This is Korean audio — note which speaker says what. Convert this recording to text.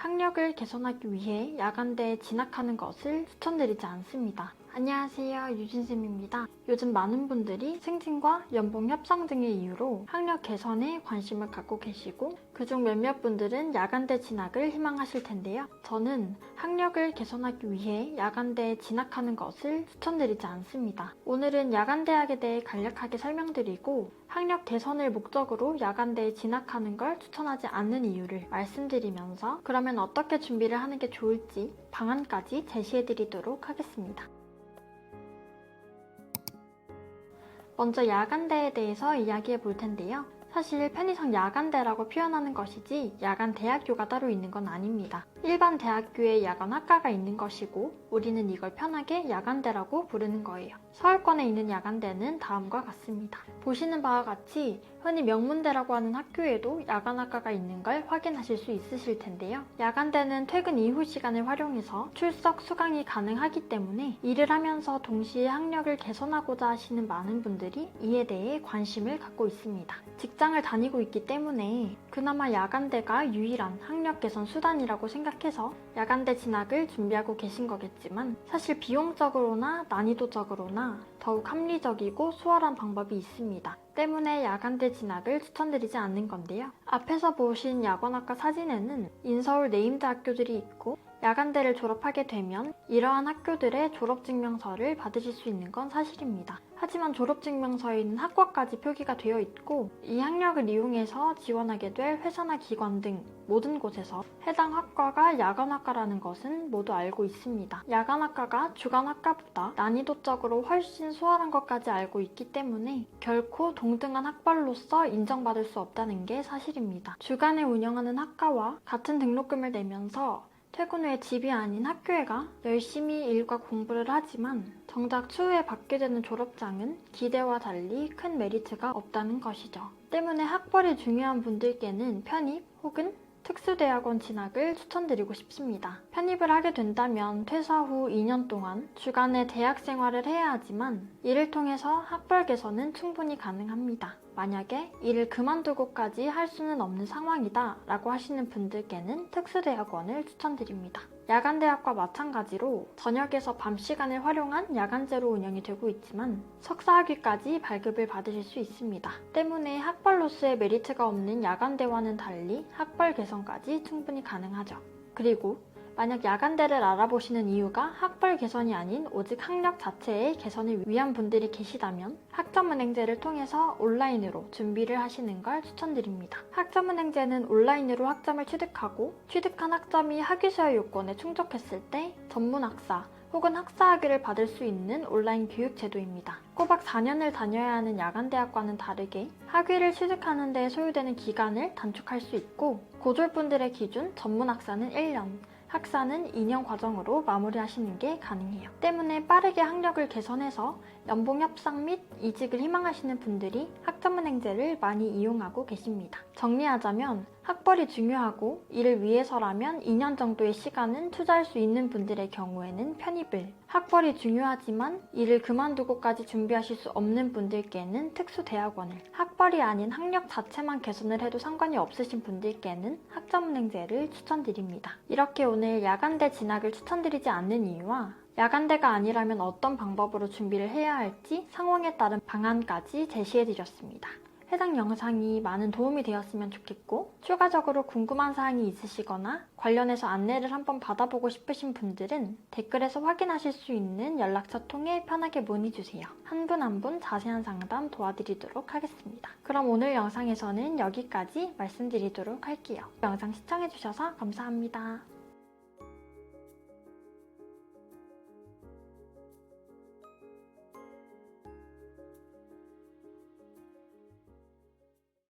Speaker 1: 학력을 개선하기 위해 야간대에 진학하는 것을 추천드리지 않습니다. 안녕하세요. 유진쌤입니다. 요즘 많은 분들이 승진과 연봉 협상 등의 이유로 학력 개선에 관심을 갖고 계시고 그중 몇몇 분들은 야간대 진학을 희망하실 텐데요. 저는 학력을 개선하기 위해 야간대에 진학하는 것을 추천드리지 않습니다. 오늘은 야간대학에 대해 간략하게 설명드리고 학력 개선을 목적으로 야간대에 진학하는 걸 추천하지 않는 이유를 말씀드리면서 그러면 어떻게 준비를 하는 게 좋을지 방안까지 제시해드리도록 하겠습니다. 먼저 야간대에 대해서 이야기해 볼 텐데요. 사실 편의상 야간대라고 표현하는 것이지 야간 대학교가 따로 있는 건 아닙니다. 일반 대학교에 야간 학과가 있는 것이고 우리는 이걸 편하게 야간대라고 부르는 거예요. 서울권에 있는 야간대는 다음과 같습니다. 보시는 바와 같이 흔히 명문대라고 하는 학교에도 야간 학과가 있는 걸 확인하실 수 있으실 텐데요. 야간대는 퇴근 이후 시간을 활용해서 출석 수강이 가능하기 때문에 일을 하면서 동시에 학력을 개선하고자 하시는 많은 분들이 이에 대해 관심을 갖고 있습니다. 을 다니고 있기 때문에 그나마 야간대가 유일한 학력 개선 수단이라고 생각해서 야간대 진학을 준비하고 계신 거겠지만 사실 비용적으로나 난이도적으로나 더욱 합리적이고 수월한 방법이 있습니다. 때문에 야간대 진학을 추천드리지 않는 건데요. 앞에서 보신 야관학과 사진에는 인서울 네임드 학교들이 있고 야간대를 졸업하게 되면 이러한 학교들의 졸업증명서를 받으실 수 있는 건 사실입니다. 하지만 졸업증명서에는 학과까지 표기가 되어 있고 이 학력을 이용해서 지원하게 될 회사나 기관 등 모든 곳에서 해당 학과가 야간학과라는 것은 모두 알고 있습니다. 야간학과가 주간학과보다 난이도적으로 훨씬 수월한 것까지 알고 있기 때문에 결코 동등한 학벌로서 인정받을 수 없다는 게 사실입니다. 주간에 운영하는 학과와 같은 등록금을 내면서 퇴근 후에 집이 아닌 학교에 가 열심히 일과 공부를 하지만 정작 추후에 받게 되는 졸업장은 기대와 달리 큰 메리트가 없다는 것이죠. 때문에 학벌이 중요한 분들께는 편입 혹은 특수대학원 진학을 추천드리고 싶습니다. 편입을 하게 된다면 퇴사 후 2년 동안 주간에 대학 생활을 해야 하지만 이를 통해서 학벌 개선은 충분히 가능합니다. 만약에 일을 그만두고까지 할 수는 없는 상황이다 라고 하시는 분들께는 특수대학원을 추천드립니다. 야간대학과 마찬가지로 저녁에서 밤 시간을 활용한 야간제로 운영이 되고 있지만 석사학위까지 발급을 받으실 수 있습니다. 때문에 학벌로서의 메리트가 없는 야간대와는 달리 학벌 개선까지 충분히 가능하죠. 그리고 만약 야간대를 알아보시는 이유가 학 벌 개선이 아닌 오직 학력 자체의 개선을 위한 분들이 계시다면 학점은행제를 통해서 온라인으로 준비를 하시는 걸 추천드립니다. 학점은행제는 온라인으로 학점을 취득하고 취득한 학점이 학위수여 요건에 충족했을 때 전문학사 혹은 학사학위를 받을 수 있는 온라인 교육 제도입니다. 꼬박 4년을 다녀야 하는 야간대학과는 다르게 학위를 취득하는 데 소요되는 기간을 단축할 수 있고 고졸분들의 기준 전문학사는 1년, 학사는 2년 과정으로 마무리하시는 게 가능해요. 때문에 빠르게 학력을 개선해서 연봉 협상 및 이직을 희망하시는 분들이 학점은행제를 많이 이용하고 계십니다. 정리하자면 학벌이 중요하고 이를 위해서라면 2년 정도의 시간은 투자할 수 있는 분들의 경우에는 편입을 학벌이 중요하지만 일을 그만두고까지 준비하실 수 없는 분들께는 특수대학원을 학벌이 아닌 학력 자체만 개선을 해도 상관이 없으신 분들께는 학점은행제를 추천드립니다. 이렇게 오늘 야간대 진학을 추천드리지 않는 이유와 야간대가 아니라면 어떤 방법으로 준비를 해야 할지 상황에 따른 방안까지 제시해드렸습니다. 해당 영상이 많은 도움이 되었으면 좋겠고 추가적으로 궁금한 사항이 있으시거나 관련해서 안내를 한번 받아보고 싶으신 분들은 댓글에서 확인하실 수 있는 연락처 통해 편하게 문의주세요. 한 분 한 분 자세한 상담 도와드리도록 하겠습니다. 그럼 오늘 영상에서는 여기까지 말씀드리도록 할게요. 영상 시청해주셔서 감사합니다.